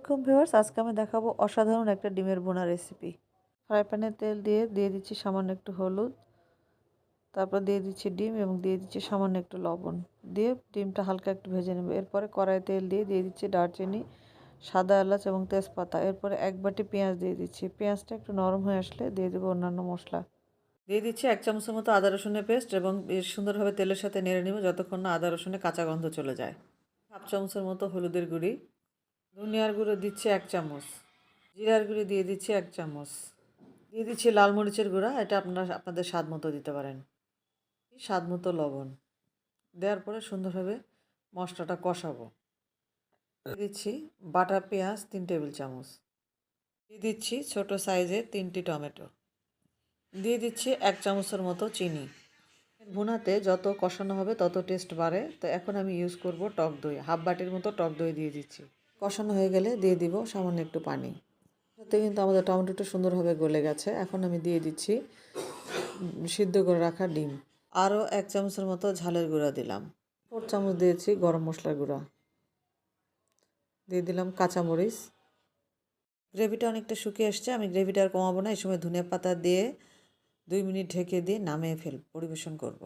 আলাইকুম ভিউয়ার্স, আজকে আমি দেখাবো অসাধারণ একটা ডিমের বোনা রেসিপি ফ্রাই প্যানে তেল দিয়ে দিয়ে দিচ্ছি সামান্য একটু হলুদ, তারপর দিয়ে দিচ্ছি ডিম এবং দিয়ে দিচ্ছি সামান্য একটু লবণ। দিয়ে ডিমটা হালকা একটু ভেজে নেব। এরপরে কড়াই তেল দিয়ে দিয়ে দিচ্ছি দারচিনি, সাদা এলাচ এবং তেজপাতা। এরপরে এক বাটি পেঁয়াজ দিয়ে দিচ্ছি। পেঁয়াজটা একটু নরম হয়ে আসলে দিয়ে দেবো অন্যান্য মশলা। দিয়ে দিচ্ছি এক চামচের মতো আদা রসুনের পেস্ট এবং সুন্দরভাবে তেলের সাথে নেড়ে নেব, যতক্ষণ না আদা রসুনের কাঁচা গন্ধ চলে যায়। হাফ চামচের মতো হলুদের গুঁড়ি। ধনিয়ার গুঁড়ো দিচ্ছি এক চামচ, জিরার গুঁড়ো দিয়ে দিচ্ছি এক চামচ, দিয়ে দিচ্ছি লাল মরিচের গুঁড়া, এটা আপনার আপনাদের স্বাদ মতো দিতে পারেন। স্বাদ মতো লবণ, দেওয়ার পরে সুন্দরভাবে মশলাটা কষাবো। দিচ্ছি বাটা পেঁয়াজ তিন টেবিল চামচ, দিয়ে দিচ্ছি ছোটো সাইজের তিনটি টমেটো, দিয়ে দিচ্ছি এক চামচের মতো চিনি। ভুনাতে যত কষানো হবে তত টেস্ট বাড়ে। তো এখন আমি ইউজ করব টক দই, হাফ বাটির মতো টক দই দিয়ে দিচ্ছি। কষানো হয়ে গেলে দিয়ে দিব সামান্য একটু পানি। তাতে কিন্তু আমাদের টমেটোটা সুন্দরভাবে গলে গেছে। এখন আমি দিয়ে দিচ্ছি সিদ্ধ করে রাখা ডিম। আরও এক চামচের মতো ঝালের গুঁড়া দিলাম। ফোর চামচ দিয়েছি গরম মশলার গুঁড়া। দিয়ে দিলাম কাঁচামরিচ। গ্রেভিটা অনেকটা শুকিয়ে আসছে, আমি গ্রেভিটা আর কমাবো না। এই সময় ধনিয়া পাতা দিয়ে দুই মিনিট ঢেকে দিয়ে নামিয়ে ফেল, পরিবেশন করব।